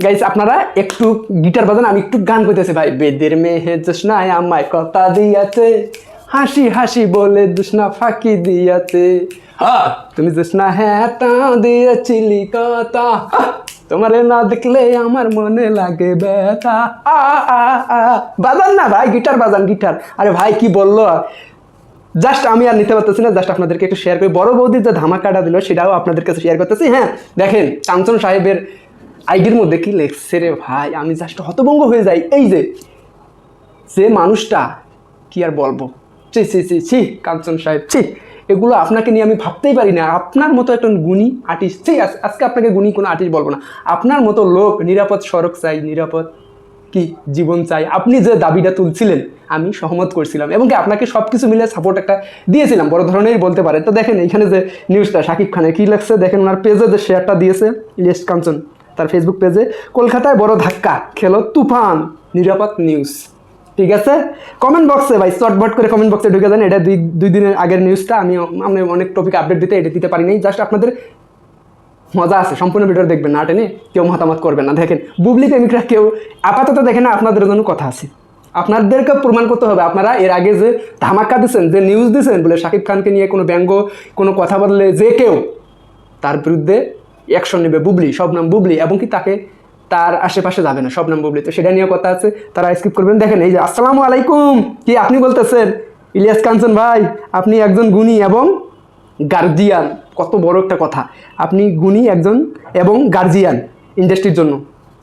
Guys আপনারা একটু guitar বাজান, আমি একটু গান করতেছি ভাই। বেদের মেহে জোসনায় আমায় কথা দিয়াছে, হাসি হাসি বলে জোসনা ফাঁকি দিয়াছে। তুমি জোসনা হ্যাঁ দিয়েছিলি কথা তোমারে না দেখলে আমার মনে লাগে ব্যথা। বাজান না ভাই, গিটার বাজান, গিটার। আরে ভাই, কি বলল? জাস্ট আমি আর নিতে পারতেছি না, জাস্ট আপনাদেরকে একটু শেয়ার করি। বড় বৌদির যে ধামাকাটা দিল, সেটাও আপনাদের কাছে শেয়ার করতেছি। হ্যাঁ দেখেন কাঞ্চন সাহেবের আইডির মধ্যে কি লেখছে রে ভাই? আমি জাস্ট হতভঙ্গ হয়ে যাই। এই যে যে মানুষটা, কি আর বলব? ছি ছি ছি ছি, কাঞ্চন সাহেব, ছি, এগুলো আপনাকে নিয়ে আমি ভাবতেই পারি না। আপনার মতো একটা গুণী আর্টিস্ট ছি, আজ- আজকে আপনাকে গুণী কোনো আর্টিস্ট বলব না। আপনার মতো লোক নিরাপদ সড়ক চাই, নিরাপদ কি জীবন চাই। আপনি যে দাবিটা তুলছিলেন, আমি সহমত করছিলাম। এবং কি আপনাকে সব কিছু মিলে সাপোর্ট একটা দিয়েছিলাম। বড় ধরনেরই বলতে পারেন। তো দেখেন, এইখানে যে নিউজটা শাকিব খানের কী লাগছে দেখেন ওনার পেজে যে শেয়ারটা দিয়েছে, ইলিয়াস কাঞ্চন। তার ফেসবুক পেজে কলকাতায় বড় ধাক্কা, খেলো তুফান, নিরাপদ নিউজ ঠিক আছে? কমেন্ট বক্সে ভাই চটবট করে কমেন্ট বক্সে ঢুকে যান, এটা দুই দুই দিনের আগের নিউজটা আমি আমি অনেক টপিক আপডেট দিতে এটা দিতে পারি নাই জাস্ট আপনাদের মজা আছে, সম্পূর্ণ ভিডিও দেখবেন, না টেনে কেউ মতামত করবেন না। দেখেন, বুবলি প্রেমিকরা কেউ আপাতত দেখেন না, আপনাদের জন্য কথা আছে। আপনাদেরকে প্রমাণ করতে হবে, আপনারা এর আগে যে ধামাক্কা দিচ্ছেন যে নিউজ দিচ্ছেন বলে শাকিব খানকে নিয়ে কোনো ব্যঙ্গ, কোনো কথা বললে যে কেউ, তার বিরুদ্ধে অ্যাকশন নেবে বুবলি, সব নাম বুবলি, এবং কি তাকে তার আশেপাশে যাবে না, সব নাম বুবলি। তো সেটা নিয়ে কথা আছে, তারা স্কিপ করবেন। দেখেন এই যে, আসসালামু আলাইকুম! কি আপনি বলতেছেন? ইলিয়াস কাঞ্চন ভাই, আপনি একজন গুণী এবং গার্জিয়ান। কত বড় একটা কথা। আপনি গুণী একজন এবং গার্জিয়ান ইন্ডাস্ট্রির জন্য।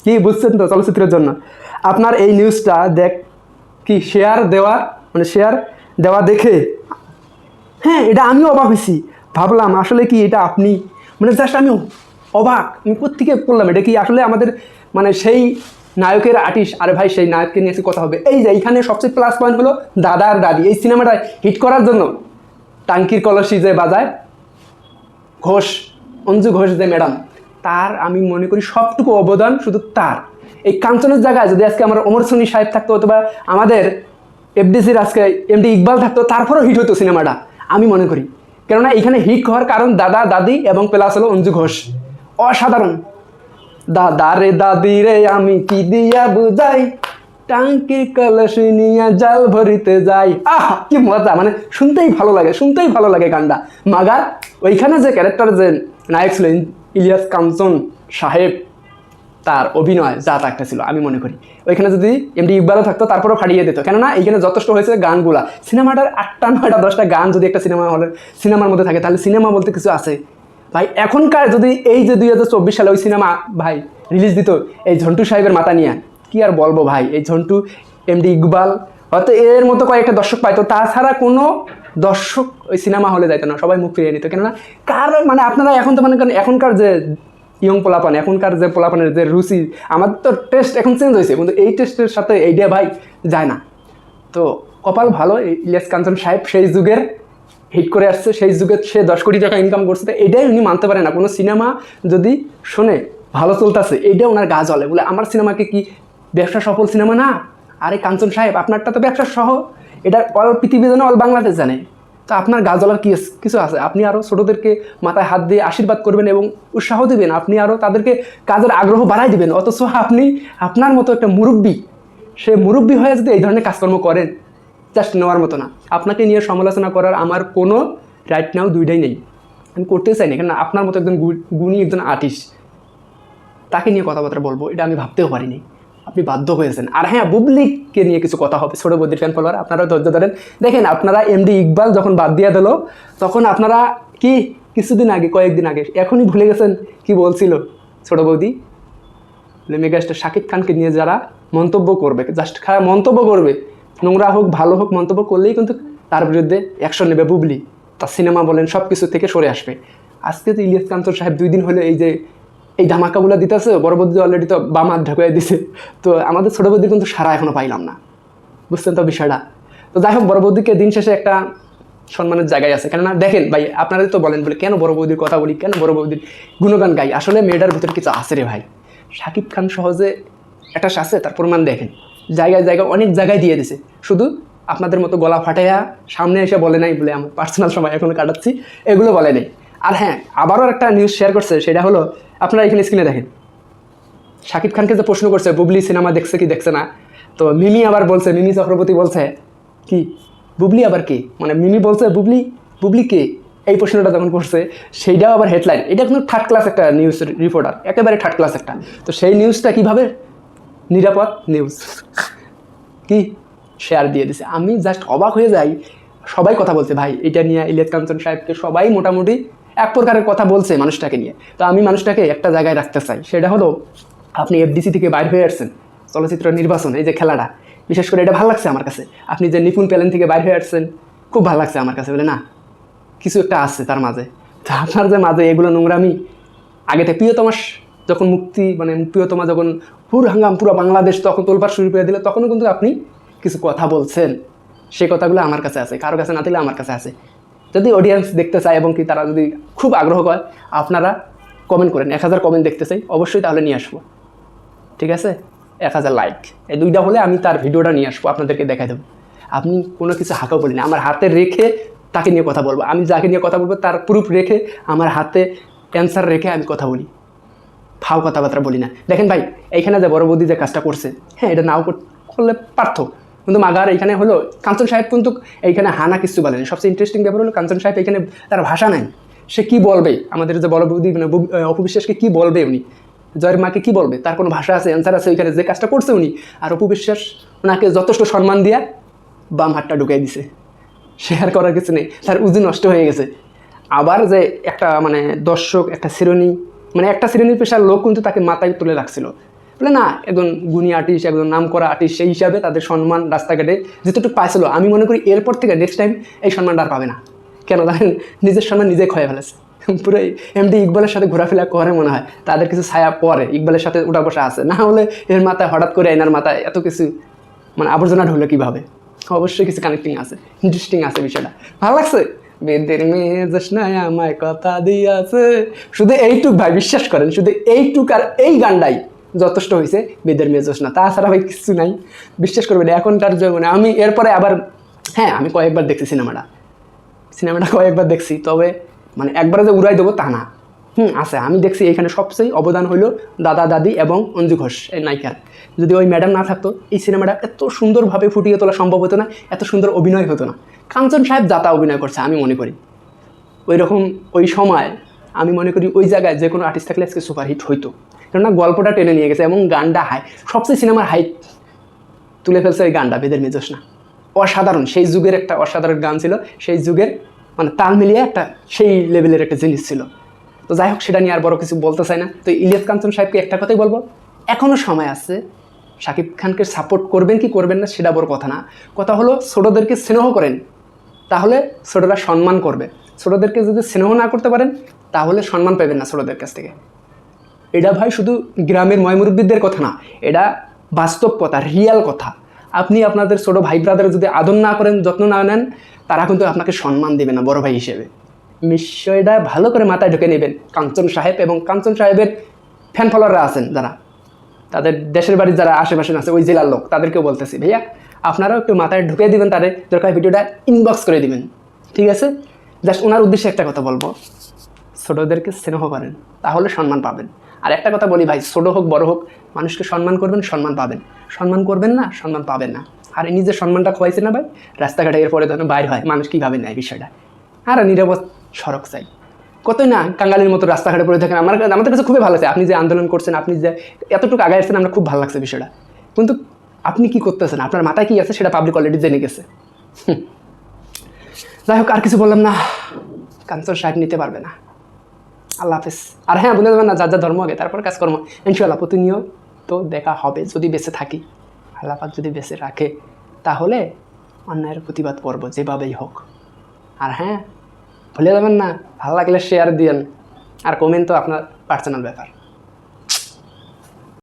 কি বুঝছেন তো চলচ্চিত্রের জন্য? আপনার এই নিউজটা দেখ, কি শেয়ার দেওয়া মানে শেয়ার দেওয়া দেখে। হ্যাঁ এটা আমিও অবাক হয়েছি। ভাবলাম আসলে কি এটা আপনি? মানে জাস্ট আমি অবাক, আমি কোথেকে বললাম এটা কি আসলে আমাদের মানে সেই নায়কের আর্টিস্ট আরে ভাই, সেই নায়ককে নিয়ে কথা হবে। এই যে, এইখানে সবচেয়ে প্লাস পয়েন্ট হলো দাদা আর দাদি। এই সিনেমাটা হিট করার জন্য টাঙ্কির কলসি যে বাজায়, ঘোষ, অঞ্জু ঘোষ যে ম্যাডাম তার আমি মনে করি সবটুকু অবদান শুধু তার। এই কাঞ্চনের জায়গায় যদি আজকে আমার অমর সনি সাহেব থাকতো অথবা আমাদের এফডিসির আজকে এমডি ইকবাল থাকতো, তারপরেও হিট হতো সিনেমাটা আমি মনে করি। কেননা এখানে হিট হওয়ার কারণ দাদা, দাদি এবং প্লাস হলো অঞ্জু ঘোষ। অসাধারণ। দাদা রে দাদি রে, আমি কি দিয়া বুঝাই? টাঙ্কির কলস নিয়ে জাল ভরিতে যাই। আহ, কি মজা মানে শুনতেই ভালো লাগে, শুনতেই ভালো লাগে গানটা। মাগার, ওইখানে যে ক্যারেক্টার যে নায়ক ছিল ইলিয়াস কাঞ্চন সাহেব, তার অভিনয় যা একটা ছিল, আমি মনে করি। ওইখানে যদি এমডি ইকবালও থাকতো, তারপরেও ফাটিয়ে দিত। কেননা, এইখানে যথেষ্ট হয়েছে গানগুলা। সিনেমাটার আটটা, নয়টা, দশটা গান যদি একটা সিনেমা হলে, সিনেমার মধ্যে থাকে, তাহলে সিনেমা বলতে কিছু আছে। ভাই, এখনকার যদি এই যে দুই হাজার চব্বিশ সালে ওই সিনেমা, ভাই রিলিজ দিত, এই ঝন্টু সাহেবের মাথা নিয়ে, কি আর বলব ভাই, এই ঝন্টু এমডি ইকবাল, হয়তো এর মতো কয়েকটা দর্শক পাইতো, তাছাড়া কোনো দর্শক ওই সিনেমা হলে যাইতো না, সবাই মুখ ফিরিয়ে নিত। কেননা, কার মানে আপনারা এখন তো মনে করেন, এখনকার যে ইয়ং পোলাপান, এখনকার যে পোলাপানের যে রুচি, আমার তো টেস্ট এখন চেঞ্জ হয়েছে, কিন্তু এই টেস্টের সাথে এইটা ভাই যায় না। তো কপাল ভালো ইলিয়াস কাঞ্চন সাহেব, সেই যুগের হিট করে আসছে, সেই যুগে সে দশ কোটি টাকা ইনকাম করছে। তো এটাই উনি মানতে পারে না। কোনো সিনেমা যদি শোনে, ভালো চলতেছে এটা ওনার গা জ্বলে। বলে, আমার সিনেমাকে কি ব্যবসা সফল সিনেমা না? আরে, কাঞ্চন সাহেব, আপনারটা তো ব্যবসা সহ। এটা অল পৃথিবী জানে অল বাংলাদেশ জানে। তো আপনার গা জ্বলার কি কিছু আছে। আপনি আরও ছোটোদেরকে মাথায় হাত দিয়ে আশীর্বাদ করবেন এবং উৎসাহ দিবেন। আপনি আরও তাদেরকে কাজের আগ্রহ বাড়াই দিবেন। অথচ আপনি, আপনার মতো একটা মুরব্বী, সে মুরব্বী হয়ে যদি এই ধরনের কাজকর্ম করেন জাস্ট নেওয়ার মতো না। আপনাকে নিয়ে সমালোচনা করার আমার কোনো রাইট নাও দুইটাই নেই। আমি করতে চাই না কেন আপনার মতো একজন গুণী একজন আর্টিস্ট তাকে নিয়ে কথাবার্তা বলব, এটা আমি ভাবতেও পারিনি। আপনি বাধ্য হয়েছেন। আর হ্যাঁ বুবলিকে নিয়ে কিছু কথা হবে, ছোটো বদির ফ্যান ফলোয়ার আপনারাও ধৈর্য ধরেন। দেখেন, আপনারা এমডি ইকবাল যখন বাদ দিয়ে দিল, তখন আপনারা কি কিছুদিন আগে, কয়েকদিন আগে, এখনই ভুলে গেছেন কি বলছিল ছোটো বৌদি? মেগাস্টার শাকিব খানকে নিয়ে যারা মন্তব্য করবে জাস্ট খারাপ মন্তব্য করবে নোংরা হোক, ভালো হোক, মন্তব্য করলেই কিন্তু তার বিরুদ্ধে অ্যাকশন নেবে বুবলি। তার সিনেমা বলেন সব কিছু থেকে সরে আসবে। আজকে তো ইলিয়াস কান্তর সাহেব দুই দিন হলো এই যে এই ধামাকাগুলো দিতেছে, বড় বৌদি অলরেডি তো বাম হাত ঢাকায় দিছে। তো আমাদের ছোটো বৌদি কিন্তু সারা এখনও পাইলাম না। বুঝছেন তো বিষয়টা? তো যাই হোক, বড় বৌদিকে দিন শেষে একটা সম্মানের জায়গায় আছে। কেননা দেখেন ভাই আপনারা তো বলেন বলে, কেন বড় বৌদির কথা বলি, কেন বড় বৌদির গুণগান গাই? আসলে মেয়েটার ভিতরে কিছু আছে রে ভাই। শাকিব খান সহজে একটা আছে, তার প্রমাণ দেখেন। জায়গায় জায়গায়, অনেক জায়গায় দিয়ে দিছে। শুধু আপনাদের মতো গলা ফাটাইয়া সামনে এসে বলে নাই বলে আমার পার্সোনাল সময় এখনও কাটাচ্ছি, এগুলো বলে নেই। আর হ্যাঁ আবারও একটা নিউজ শেয়ার করছে, সেটা হলো, আপনারা এখানে স্ক্রিনে দেখেন। শাকিব খানকে যে প্রশ্ন করছে, বুবলি সিনেমা দেখছে কি দেখছে না? তো মিমি আবার বলছে, মিমি চক্রবর্তী বলছে, কি? বুবলি আবার কে? মানে মিমি বলছে, বুবলি বুবলি কে? এই প্রশ্নটা যখন করছে, সেইটাও আবার হেডলাইন এটা কিন্তু থার্ড ক্লাস একটা নিউজ রিপোর্টার একেবারে থার্ড ক্লাস একটা। তো সেই নিউজটা কীভাবে নিরাপদ নিউজ কি? শেয়ার দিয়ে দিছে। আমি জাস্ট অবাক হয়ে যাই, সবাই কথা বলছে, ভাই, এটা নিয়ে ইলিয়াস কাঞ্চন সাহেবকে সবাই মোটামুটি এক প্রকারের কথা বলছে মানুষটাকে নিয়ে। তো আমি মানুষটাকে একটা জায়গায় রাখতে চাই। সেটা হলো, আপনি এফডিসি থেকে বাইর হয়ে আসছেন, চলচ্চিত্র নির্বাচন, এই যে খেলাটা। বিশেষ করে এটা ভালো লাগছে আমার কাছে। আপনি যে নিপুণ প্যালেন থেকে বাইর হয়ে আসছেন, খুব ভালো লাগছে আমার কাছে। বলে, না, কিছু একটা আসছে তার মাঝে। তো আপনার যে মাঝে এগুলো নোংরামি আগেতে প্রিয়তমা স- যখন মুক্তি মানে প্রিয়তমা যখন হুর হাঙ্গাম পুরো বাংলাদেশ তখন তোলবার শুরু করে দিলে, তখনও কিন্তু আপনি কিছু কথা বলছেন। সেই কথাগুলো আমার কাছে আছে, কারও কাছে না দিলে আমার কাছে আছে। যদি অডিয়েন্স দেখতে চায় এবং কি তারা যদি খুব আগ্রহ করে, আপনারা কমেন্ট করেন। এক হাজার কমেন্ট দেখতে চাই, অবশ্যই তাহলে নিয়ে আসব। ঠিক আছে? এক হাজার লাইক এই দুইটা হলে আমি তার ভিডিওটা নিয়ে আসব, আপনাদেরকে দেখাই দেবো। আপনি কোনো কিছু হাঁকাও বলি না। আমার হাতে রেখে তাকে নিয়ে কথা বলব। আমি যাকে নিয়ে কথা বলব, তার প্রুফ রেখে আমার হাতে অ্যান্সার রেখে আমি কথা বলি। ফাও কথাবার্তা বলি না। দেখেন ভাই, এইখানে যে বড় বৌদি যে কাজটা করছে হ্যাঁ এটা নাও করলে পারত। কিন্তু মাগার এইখানে হলো, কাঞ্চন সাহেব কিন্তু এইখানে হানা কিছু বলেন। সবচেয়ে ইন্টারেস্টিং ব্যাপার হলো কাঞ্চন সাহেব এখানে তার ভাষা নাই। সে কি বলবে? আমাদের যে বড় বৌদি মানে অপবিশ্বাসকে কি বলবে উনি? জয়ের মাকে কি বলবে? তার কোনো ভাষা আছে অ্যান্সার আছে ওইখানে যে কাজটা করছে উনি। আর অপবিশ্বাস ওনাকে যথেষ্ট সম্মান দিয়া বাম হাতটা ঢুকাই দিছে। শেয়ার করার কিছু নেই। তার উজি নষ্ট হয়ে গেছে। আবার যে একটা মানে দর্শক, একটা শ্রেণি মানে একটা শ্রেণির পেশার লোক কিন্তু তাকে মাথায় তুলে রাখছিল। বলে, না, একজন গুণী আর্টিস্ট একজন নাম করা আর্টিস্ট সেই হিসাবে তাদের সম্মান রাস্তাঘাটে যেতটুকু পাইছিল, আমি মনে করি এরপর থেকে নেক্সট টাইম এই সম্মানটা আর পাবে না। কেন? জানেন নিজের সম্মান নিজে ক্ষয়ে ফেলেছে। পুরো এমডি ইকবালের সাথে ঘোরাফেরা করে মনে হয়। তাদের কিছু ছায়া পরে ইকবালের সাথে উঠা বসা আছে। না হলে এর মাথায় হঠাৎ করে এনার মাথায় এত কিছু মানে আবর্জনা ঢুকলো কীভাবে? অবশ্যই কিছু কানেক্টিং আছে ইন্টারেস্টিং আছে বিষয়টা। ভালো লাগছে? বেদের মেয়ে জোসনায় আমায় কথা দিয়াছে। শুধু এইটুক ভাই, বিশ্বাস করেন, শুধু এইটুক আর এই গানটাই যথেষ্ট হয়েছে বেদের মেয়ে জোসনা তাছাড়া ভাই কিছু নাই। বিশ্বাস করবেন, এখনকার জীবনে আমি এরপরে আবার হ্যাঁ আমি কয়েকবার দেখছি সিনেমাটা। সিনেমাটা কয়েকবার দেখছি, তবে মানে একবার যে উড়াই দেবো তা না। হুম, আছে। আমি দেখছি এখানে সবচেয়ে অবদান হলো দাদা, দাদি এবং অঞ্জু ঘোষ এই নায়িকার যদি ওই ম্যাডাম না থাকতো, এই সিনেমাটা এত সুন্দরভাবে ফুটিয়ে তোলা সম্ভব হতো না, এত সুন্দর অভিনয় হতো না। কাঞ্চন সাহেব যাতা অভিনয় করছে, আমি মনে করি। ওই রকম ওই সময় আমি মনে করি ওই জায়গায় যে কোনো আর্টিস্ট থাকলে আজকে সুপারহিট হইতো। কেননা গল্পটা টেনে নিয়ে গেছে এবং গানটা হাই সবচেয়ে সিনেমার হাইট তুলে ফেলছে ওই গানটা, বেদের মেজোস না। অসাধারণ, সেই যুগের একটা অসাধারণ গান ছিল, সেই যুগের মানে তাল মিলিয়ে একটা সেই লেভেলের একটা জিনিস ছিল। তো যাই হোক, সেটা নিয়ে আর বড় কিছু বলতে চাই না। তো ইলিয়াস কাঞ্চন সাহেবকে একটা কথাই বলব এখনও সময় আছে, শাকিব খানকে সাপোর্ট করবেন কি করবেন না সেটা বড় কথা না। কথা হলো, ছোটদেরকে স্নেহ করেন, তাহলে ছোটরা সম্মান করবে। ছোটদেরকে যদি স্নেহ না করতে পারেন, তাহলে সম্মান পাবেন না ছোটদের কাছ থেকে। এটা ভাই শুধু গ্রামের ময়মুরব্বীদের কথা না, এটা বাস্তব কথা রিয়াল কথা। আপনি আপনাদের ছোট ভাই ব্রাদার যদি আদর না করেন, যত্ন না নেন, তারা কিন্তু আপনাকে সম্মান দেবে না, বড় ভাই হিসেবে। বিষয়টা ভালো করে মাথায় ঢুকে নেবেন। কাঞ্চন সাহেব এবং কাঞ্চন সাহেবের ফ্যান ফলোয়াররা আছেন যারা। তাদের দেশের বাড়ির যারা আশেপাশে আছে, ওই জেলার লোক, তাদেরকেও বলতেছি, ভাইয়া, আপনারাও একটু মাথায় ঢুকে দিবেন তাদের দরকার ভিডিওটা ইনবক্স করে দিবেন। ঠিক আছে? জাস্ট ওনার উদ্দেশ্যে একটা কথা বলব। ছোটদেরকে স্নেহ করেন, তাহলে সম্মান পাবেন। আর একটা কথা বলি ভাই, ছোট হোক, বড় হোক, মানুষকে সম্মান করবেন, সম্মান পাবেন। সম্মান করবেন না, সম্মান পাবেন না। আর নিজের সম্মানটা খোয়াইছে না ভাই, রাস্তাঘাটে এরপরে যখন বাইর হয়, মানুষ কীভাবে নেয় বিষয়টা। আর নিরাপদ সড়ক চাই। কতই না কাঙ্গালির মতো রাস্তাঘাটে পড়ে থাকেন। আমার আমাদের কাছে খুবই ভালো লাগছে আপনি যে আন্দোলন করছেন, আপনি যে এতটুকু আগায় আসছেন আমরা খুব ভালো লাগছে বিষয়টা। কিন্তু আপনি কি করতেছেন? আপনার মাথায় কি আছে? সেটা পাবলিক অলরেডি জেনে গেছে। যাই হোক, আর কিছু বললাম না। কাঞ্চন সাহেব নিতে পারবে না। আল্লাহ হাফেজ। আর হ্যাঁ বলে দেবেন না, যার যা ধর্ম আগে, তারপর কাজকর্ম। ইনশাল্লাহ প্রতিনিয়ত তো দেখা হবে, যদি বেঁচে থাকি। আল্লাহ পাক যদি বেঁচে রাখে, তাহলে অন্যায়ের প্রতিবাদ করব যেভাবেই হোক। আর হ্যাঁ ভুলে যাবেন না ভালো লাগলে শেয়ার দিয়েন। আর কমেন্ট তো আপনার পার্সোনাল ব্যাপার।